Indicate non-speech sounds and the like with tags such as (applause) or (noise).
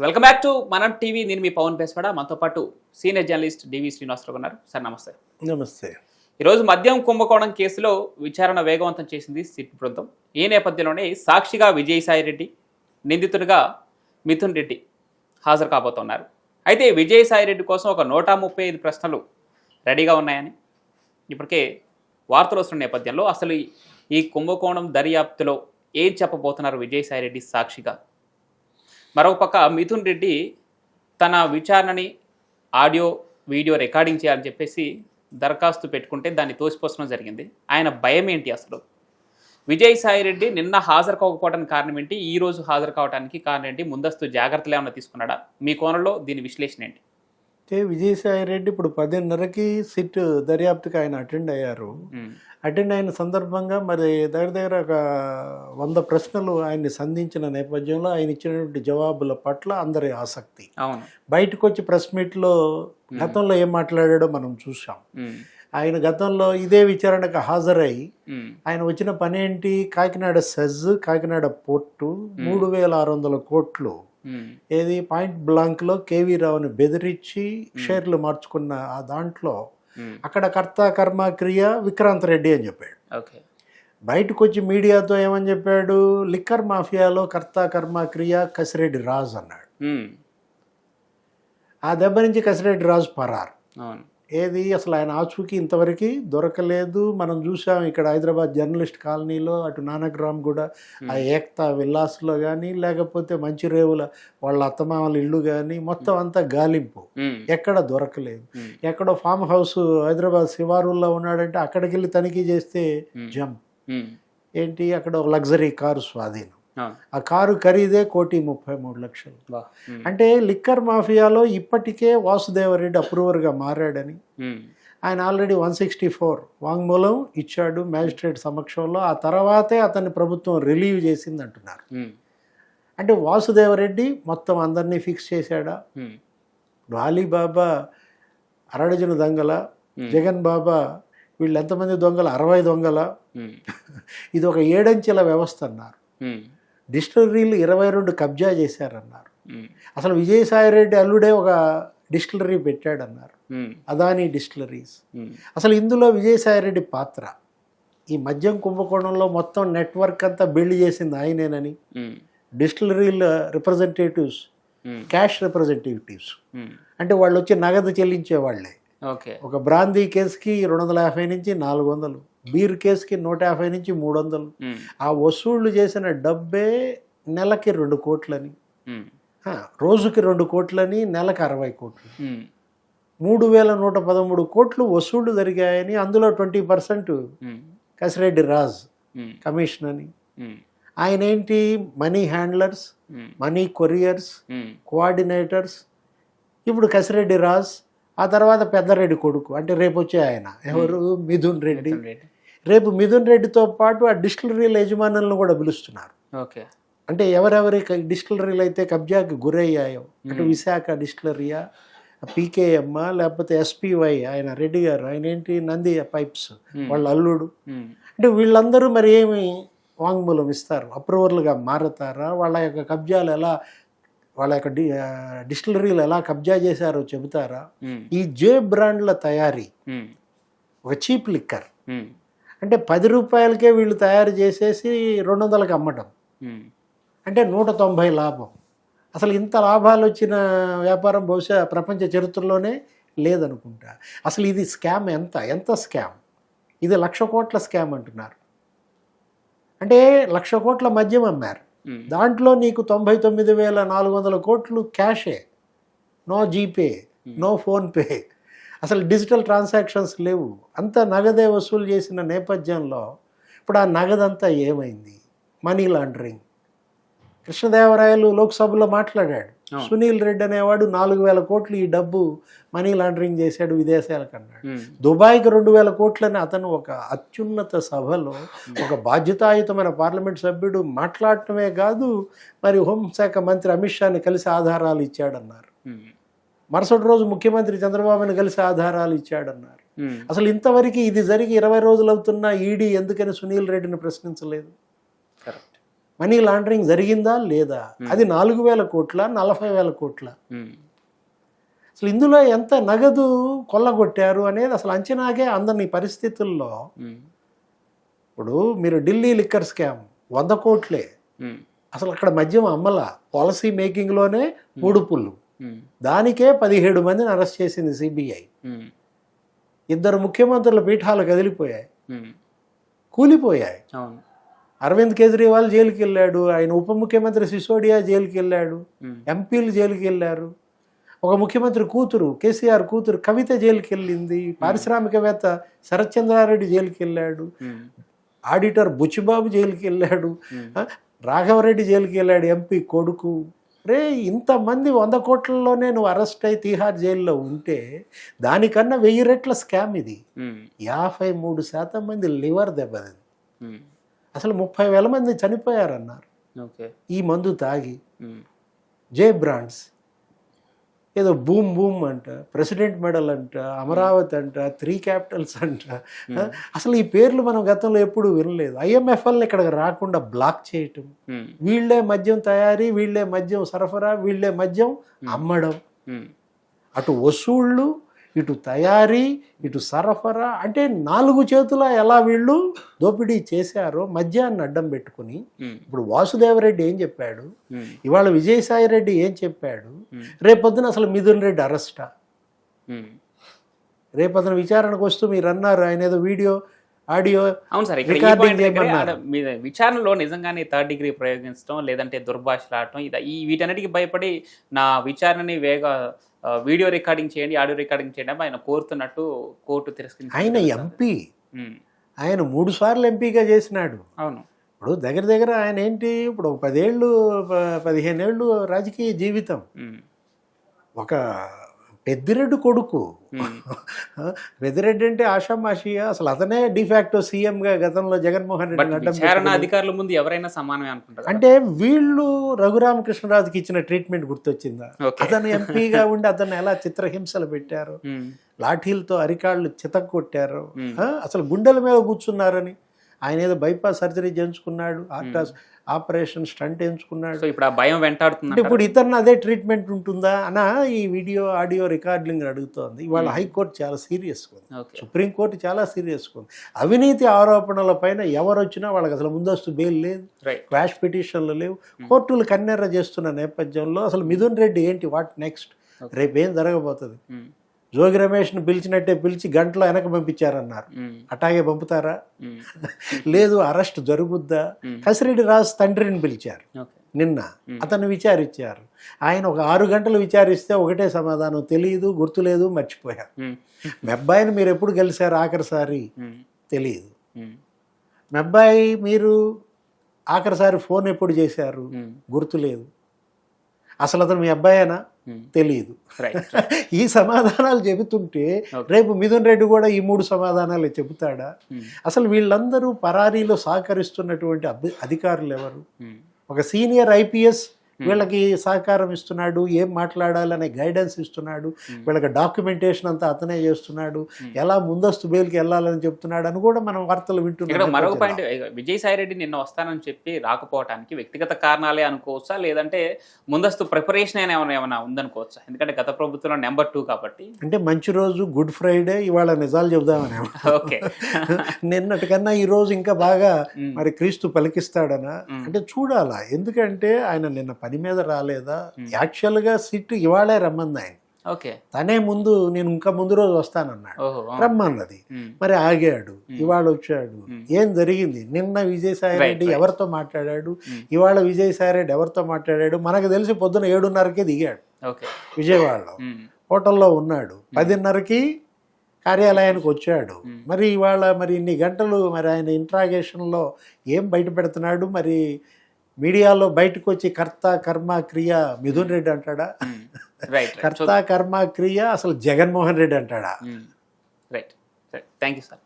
Welcome back to Manam TV నేను మీ పవన్ పేస్వాడ మనతో పాటు సీనియర్ జర్నలిస్ట్ డివి శ్రీనివాసరావు ఉన్నారు. సార్ నమస్తే. నమస్తే. ఈరోజు మద్యం కుంభకోణం కేసులో విచారణ వేగవంతం చేసింది సిట్ బృందం. ఈ నేపథ్యంలోనే సాక్షిగా విజయసాయి రెడ్డి నిందితుడిగా మిథున్ రెడ్డి హాజరు కాబోతున్నారు. అయితే విజయసాయి రెడ్డి కోసం ఒక నూట ముప్పై ఐదు ప్రశ్నలు రెడీగా ఉన్నాయని ఇప్పటికే వార్తలు వస్తున్న నేపథ్యంలో అసలు ఈ- కుంభకోణం దర్యాప్తులో ఏం చెప్పబోతున్నారు విజయసాయి రెడ్డి సాక్షిగా? మరొక మిథున్ రెడ్డి తన విచారణని ఆడియో వీడియో రికార్డింగ్ చేయాలని చెప్పేసి దరఖాస్తు పెట్టుకుంటే దాన్ని తోసిపోసడం జరిగింది. ఆయన భయం ఏంటి అసలు? విజయసాయి రెడ్డి నిన్న హాజరు కాకపోవడానికి కారణం ఏంటి? ఈరోజు హాజరు కావడానికి కారణం ఏంటి? ముందస్తు జాగ్రత్తలు ఏమైనా తీసుకున్నాడా? మీ కోణంలో దీని విశ్లేషణ ఏంటి? అంటే విజయసాయి రెడ్డి ఇప్పుడు పదిన్నరకి సిట్ దర్యాప్తుకి ఆయన అటెండ్ అయ్యారు. అటెండ్ అయిన సందర్భంగా మరి దగ్గర దగ్గర ఒక వంద ప్రశ్నలు ఆయన్ని సంధించిన నేపథ్యంలో ఆయన ఇచ్చినటువంటి జవాబుల పట్ల అందరి ఆసక్తి. బయటకు వచ్చి ప్రెస్ మీట్లో గతంలో ఏం మాట్లాడాడో మనం చూసాం ఆయన గతంలో ఇదే విచారణకు హాజరై ఆయన వచ్చిన పని ఏంటి కాకినాడ సెజ్ కాకినాడ పోర్టు మూడు వేల ఆరు వందల కోట్లు ఏది? పాయింట్ బ్లాంక్లో కేవీ రావుని బెదిరించి షేర్లు మార్చుకున్న ఆ దాంట్లో ఉమ్, అక్కడ కర్త కర్మ క్రియ విక్రాంత్ రెడ్డి అని చెప్పాడు. ఓకే. బయటకు వచ్చి మీడియాతో ఏమని చెప్పాడు? లిక్కర్ మాఫియాలో కర్త కర్మ క్రియ కసిరెడ్డి రాజు అన్నాడు. ఆ దెబ్బ నుంచి కసిరెడ్డి రాజు పరారు. ఏది అసలు ఆయన ఆచూకీ ఇంతవరకు దొరకలేదు. మనం చూసాం ఇక్కడ హైదరాబాద్ జర్నలిస్ట్ కాలనీలో అటు నానక్రామ్ కూడా ఆ ఏక్తా విల్లాస్లో కానీ లేకపోతే మంచిరేవుల వాళ్ళ అత్తమామల ఇల్లు కానీ మొత్తం అంతా గాలింపు. ఎక్కడ దొరకలేదు. ఎక్కడో ఫామ్ హౌస్ హైదరాబాద్ శివారుల్లో ఉన్నాడంటే అక్కడికి వెళ్ళి తనిఖీ చేస్తే ఉమ్, ఏంటి? అక్కడ లగ్జరీ కారు స్వాధీనం. ఆ. కారు ఖరీదే కోటి ముప్పై మూడు లక్షలు. అంటే లిక్కర్ మాఫియాలో ఇప్పటికే వాసుదేవరెడ్డి అప్రూవర్గా మారాడని. ఆయన ఆల్రెడీ వన్ సిక్స్టీ ఫోర్ వాంగ్మూలం ఇచ్చాడు మ్యాజిస్ట్రేట్ సమక్షంలో. ఆ తర్వాతే అతన్ని ప్రభుత్వం రిలీవ్ చేసింది అంటున్నారు అంటే వాసుదేవరెడ్డి మొత్తం అందరినీ ఫిక్స్ చేశాడా? అలీబాబా అరడజన దొంగల. జగన్ బాబా వీళ్ళు ఎంతమంది దొంగలు? అరవై దొంగల? (laughs) ఇది ఒక ఏడంచెల వ్యవస్థ అన్నారు. డిస్టిలరీలు ఇరవై రెండు కబ్జా చేశారన్నారు. అసలు విజయసాయిరెడ్డి అల్లుడే ఒక డిస్టిలరీ పెట్టాడన్నారు. అదానీ డిస్టిలరీస్ అసలు ఇందులో విజయసాయిరెడ్డి పాత్ర ఈ మద్యం కుంభకోణంలో మొత్తం నెట్వర్క్ అంతా బిల్డ్ చేసింది ఆయనేనని. డిస్టిలరీల రిప్రజెంటేటివ్స్ క్యాష్ రిప్రజెంటేటివ్స్ అంటే వాళ్ళు వచ్చి నగదు చెల్లించే వాళ్ళే ఒక బ్రాందీ కేసుకి రెండు వందల యాభై నుంచి నాలుగు వందలు. బీర్ కేసుకి నూట యాభై నుంచి మూడు వందలు ఆ వసూళ్ళు చేసిన డబ్బే నెలకి రెండు కోట్లని. రోజుకి రెండు కోట్లని నెలకు అరవై కోట్లు. మూడు వేల నూట పదమూడు కోట్లు వసూళ్ళు జరిగాయని అందులో twenty percent Kasireddy Raj commission అని. ఆయన ఏంటి money handlers money couriers coordinators. ఇప్పుడు కసిరెడ్డి రాజ్ ఆ తర్వాత పెద్దరెడ్డి కొడుకు అంటే రేపు వచ్చే ఆయన. ఎవరు? మిథున్ రెడ్డి. రేపు మిథున్ రెడ్డితో పాటు ఆ డిస్టిలరీల యజమానులను కూడా పిలుస్తున్నారు. ఓకే. అంటే ఎవరెవరి డిస్టిలరీలు అయితే కబ్జాకి గురయ్యాయో అటు. విశాఖ డిస్టిలరీయా పీకేఎమ్ లేకపోతే ఎస్పీవై ఆయన రెడ్డి గారు ఆయన ఏంటి నంది పైప్స్ వాళ్ళ అల్లుడు. అంటే వీళ్ళందరూ మరి ఏమి వాంగ్మూలం ఇస్తారు? అప్రూవర్లుగా మారతారా? వాళ్ళ యొక్క కబ్జాలు ఎలా వాళ్ళ యొక్క డి డిస్టిలరీలు ఎలా కబ్జా చేశారో చెబుతారా? ఈ జే బ్రాండ్ల తయారీ ఒక చీప్ లిక్కర్. అంటే పది రూపాయలకే వీళ్ళు తయారు చేసేసి రెండు వందలకి అమ్మటం అంటే నూట తొంభై లాభం. అసలు ఇంత లాభాలు వచ్చిన వ్యాపారం బహుశా ప్రపంచ చరిత్రలోనే లేదనుకుంటా. అసలు ఇది స్కామ్ ఎంత? ఎంత స్కామ్? ఇది లక్ష కోట్ల స్కామ్ అంటున్నారు. అంటే లక్ష కోట్ల మద్యం అమ్మారు. దాంట్లో నీకు తొంభై తొమ్మిది వేల నాలుగు వందల కోట్లు క్యాషే. No GPay. No PhonePe. అసలు డిజిటల్ ట్రాన్సాక్షన్స్ లేవు. అంతా నగదే వసూలు చేసిన నేపథ్యంలో ఇప్పుడు ఆ నగదంతా ఏమైంది? Money laundering. కృష్ణదేవరాయలు లోక్సభలో మాట్లాడాడు. సునీల్ రెడ్డి అనేవాడు నాలుగు వేల కోట్లు ఈ డబ్బు మనీ లాండరింగ్ చేశాడు విదేశాలకు అన్నాడు. దుబాయ్కి రెండు వేల కోట్లని అతను ఒక అత్యున్నత సభలో ఒక బాధ్యతాయుతమైన పార్లమెంట్ సభ్యుడు మాట్లాడటమే కాదు మరి హోంశాఖ మంత్రి అమిత్ షాని కలిసి ఆధారాలు ఇచ్చాడన్నారు. మరుసటి రోజు ముఖ్యమంత్రి చంద్రబాబుని కలిసి ఆధారాలు ఇచ్చాడన్నారు. అసలు ఇంతవరకు ఇది జరిగి ఇరవై రోజులు అవుతున్నా ఈడీ ఎందుకని సునీల్ రెడ్డిని ప్రశ్నించలేదు? మనీ లాండరింగ్ జరిగిందా లేదా? అది నాలుగు వేల కోట్ల నలభై వేల కోట్ల. అసలు ఇందులో ఎంత నగదు కొల్లగొట్టారు అనేది అసలు అంచనాకే అందని పరిస్థితుల్లో ఇప్పుడు మీరు ఢిల్లీ లిక్కర్ స్కామ్ వంద కోట్లే. అసలు అక్కడ మద్యం అమ్మల పాలసీ మేకింగ్లోనే ముడుపులు దానికే పదిహేడు మందిని అరెస్ట్ చేసింది సిబిఐ. ఉమ్, ఇద్దరు ముఖ్యమంత్రుల పీఠాలు కదిలిపోయాయి. ఉమ్, కూలిపోయాయి. అరవింద్ కేజ్రీవాల్ జైలుకి వెళ్ళాడు ఆయన ఉప ముఖ్యమంత్రి సిసోడియా జైలుకి వెళ్ళాడు ఎంపీలు జైలుకి వెళ్ళారు. ఒక ముఖ్యమంత్రి కూతురు కేసీఆర్ కూతురు కవిత జైలుకి వెళ్ళింది పారిశ్రామికవేత్త శరత్చంద్రారెడ్డి జైలుకి వెళ్ళాడు. ఆడిటర్ బుచ్చిబాబు జైలుకి వెళ్ళాడు. రాఘవరెడ్డి జైలుకి వెళ్ళాడు ఎంపీ కొడుకు. రే ఇంతమంది వంద కోట్లలోనే నువ్వు అరెస్ట్ అయి తీహార్ జైల్లో ఉంటే దానికన్నా వెయ్యి రెట్ల స్కామ్ ఇది. యాభై మూడు శాతం మంది లివర్ దెబ్బతింది అసలు ముప్పై వేల మంది చనిపోయారన్నారు. ఈ మందు తాగి జే బ్రాండ్స్ ఏదో బూమ్ బూమ్ అంట ప్రెసిడెంట్ మెడల్ అంట అమరావతి అంట త్రీ క్యాపిటల్స్ అంట. అసలు ఈ పేర్లు మనం గతంలో ఎప్పుడు వినలేదు. ఐఎంఎఫ్ఎల్ ఇక్కడికి రాకుండా బ్లాక్ చేయటం. ఉమ్, వీళ్ళే మద్యం తయారీ వీళ్ళే మద్యం సరఫరా వీళ్ళే మద్యం అమ్మడం. ఉమ్, అటు వసూళ్ళు ఇటు తయారీ ఇటు సరఫరా అంటే నాలుగు చేతుల ఎలా వీళ్ళు దోపిడీ చేశారో మద్యాన్ని అడ్డం పెట్టుకుని ఇప్పుడు వాసుదేవరెడ్డి ఏం చెప్పాడు? ఇవాళ విజయసాయి రెడ్డి ఏం చెప్పాడు? రేపొద్దున అసలు మిథున్ రెడ్డి అరెస్టా. రేపొద్దున విచారణకు వస్తూ మీరు అన్నారు ఆయన ఏదో వీడియో ఆడియో అవును సార్ ఇక్కడ విచారణలో నిజంగానే థర్డ్ డిగ్రీ ప్రయోగించడం లేదంటే దుర్భాషలాడటం ఇది ఈ వీటన్నిటికి భయపడి నా విచారణని వేగ వీడియో రికార్డింగ్ చేయండి ఆడియో రికార్డింగ్ చేయండి ఆయన కోరుతున్నట్టు కోర్టు తిరస్కరించింది ఆయన. ఎంపీ ఆయన మూడు సార్లు ఎంపీగా చేసినాడు. అవును. ఇప్పుడు దగ్గర దగ్గర ఆయన ఏంటి ఇప్పుడు పదేళ్ళు ప- పదిహేనేళ్ళు రాజకీయ జీవితం. ఒక పెద్దిరెడ్డి కొడుకు. పెద్దిరెడ్డి అంటే ఆషామాషియా? అసలు అతనే డిఫాక్టో సీఎంగా గతంలో జగన్మోహన్ రెడ్డి అధికారుల ముందు ఎవరైనా సమానమే అనుకుంటారు అంటే వీళ్ళు రఘురామకృష్ణరాజుకి ఇచ్చిన ట్రీట్మెంట్ గుర్తొచ్చిందా? అతను ఎంపీగా ఉండి అతను ఎలా చిత్రహింసలు పెట్టారు? లాఠీలతో అరికాళ్ళు చితక్ కొట్టారు. ఆ, అసలు గుండెల మీద కూర్చున్నారని. ఆయన ఏదో బైపాస్ సర్జరీ చేయించుకున్నాడు. ఆర్టాస్ ఆపరేషన్ స్టంట్ ఎంచుకున్నాడు. ఇప్పుడు ఆ భయం వెంటాడుతుంది ఇప్పుడు ఇతను అదే ట్రీట్మెంట్ ఉంటుందా అన్న ఈ వీడియో ఆడియో రికార్డింగ్ అడుగుతోంది. ఇవాళ హైకోర్టు చాలా సీరియస్గా ఉంది. సుప్రీంకోర్టు చాలా సీరియస్గా ఉంది. అవినీతి ఆరోపణల పైన ఎవరు వచ్చినా వాళ్ళకి అసలు ముందస్తు బెయిల్ లేదు. క్వాష్ పిటిషన్లు లేవు. కోర్టులు కన్నెర్ర చేస్తున్న నేపథ్యంలో అసలు మిథున్ రెడ్డి ఏంటి? What next. రేపు ఏం జరగబోతుంది? ఉమ్, జోగి రమేష్ని పిలిచినట్టే పిలిచి గంటలో వెనక పంపించారన్నారు. అట్లాగే పంపుతారా? (laughs) లేదు అరెస్ట్ జరుగుద్దా. కసిరెడ్డి రాజు తండ్రిని పిలిచారు నిన్న. అతను విచారించారు. ఆయన ఒక ఆరు గంటలు విచారిస్తే ఒకటే సమాధానం తెలియదు గుర్తులేదు మర్చిపోయారు. మీ అబ్బాయిని మీరు ఎప్పుడు కలిశారు ఆఖరిసారి? తెలియదు. మీ అబ్బాయి మీరు ఆఖరిసారి ఫోన్ ఎప్పుడు చేశారు? గుర్తులేదు. అసలు అతను మీ అబ్బాయేనా? ఉమ్, తెలియదు (laughs) ఈ సమాధానాలు చెబుతుంటే. రేపు మిథున్ రెడ్డి కూడా ఈ మూడు సమాధానాలు చెబుతాడా? ఉమ్, అసలు వీళ్ళందరూ పరారీలో సహకరిస్తున్నటువంటి అధికారులు ఎవరు ఉమ్, ఒక సీనియర్ ఐపీఎస్ వీళ్ళకి సహకారం ఇస్తున్నాడు ఏం మాట్లాడాలనే గైడెన్స్ ఇస్తున్నాడు వీళ్ళకి డాక్యుమెంటేషన్ అంతా అతనే చేస్తున్నాడు ఎలా ముందస్తు బెయిల్కి వెళ్ళాలని చెప్తున్నాడు అని కూడా మనం వార్తలు వింటున్నాం. మరొక పాయింట్ విజయసాయి రెడ్డి నిన్న వస్తానని చెప్పి రాకపోవటానికి వ్యక్తిగత కారణాలే అనుకోవచ్చా? లేదంటే ముందస్తు ప్రిపరేషన్ అయినా ఏమైనా ఏమైనా ఉందనుకోవచ్చా? ఎందుకంటే గత ప్రభుత్వంలో నెంబర్ టూ కాబట్టి. అంటే మంచి రోజు గుడ్ ఫ్రైడే ఇవాళ నిజాలు చెబుదామని ఓకే. (laughs) నిన్నటి కన్నా ఈ రోజు ఇంకా బాగా మరి క్రీస్తు పలికిస్తాడనా. అంటే చూడాలా ఎందుకంటే ఆయన నిన్న పని మీద రాలేదా. యాక్చువల్గా సిట్ ఇవాళే రమ్మంది ఆయన. ఓకే. తనే ముందు నేను ఇంకా ముందు రోజు వస్తానన్నాడు. రమ్మన్నది. మరి ఆగాడు. ఇవాళ వచ్చాడు. ఏం జరిగింది? నిన్న విజయసాయి రెడ్డి. ఎవరితో మాట్లాడాడు. ఇవాళ విజయసాయి రెడ్డి ఎవరితో మాట్లాడాడు? మనకు తెలిసి పొద్దున ఏడున్నరకే దిగాడు. విజయవాడలో. హోటల్లో ఉన్నాడు. పదిన్నరకి కార్యాలయానికి వచ్చాడు. మరి ఇవాళ మరి ఇన్ని గంటలు మరి ఆయన ఇంట్రాగేషన్లో ఏం బయట పెడుతున్నాడు మరి మీడియాలో బయటకు వచ్చి కర్త కర్మ క్రియ మిథున్ రెడ్డి అంటాడా? కర్త కర్మ క్రియ అసలు జగన్మోహన్ రెడ్డి అంటాడా? Right thank you sir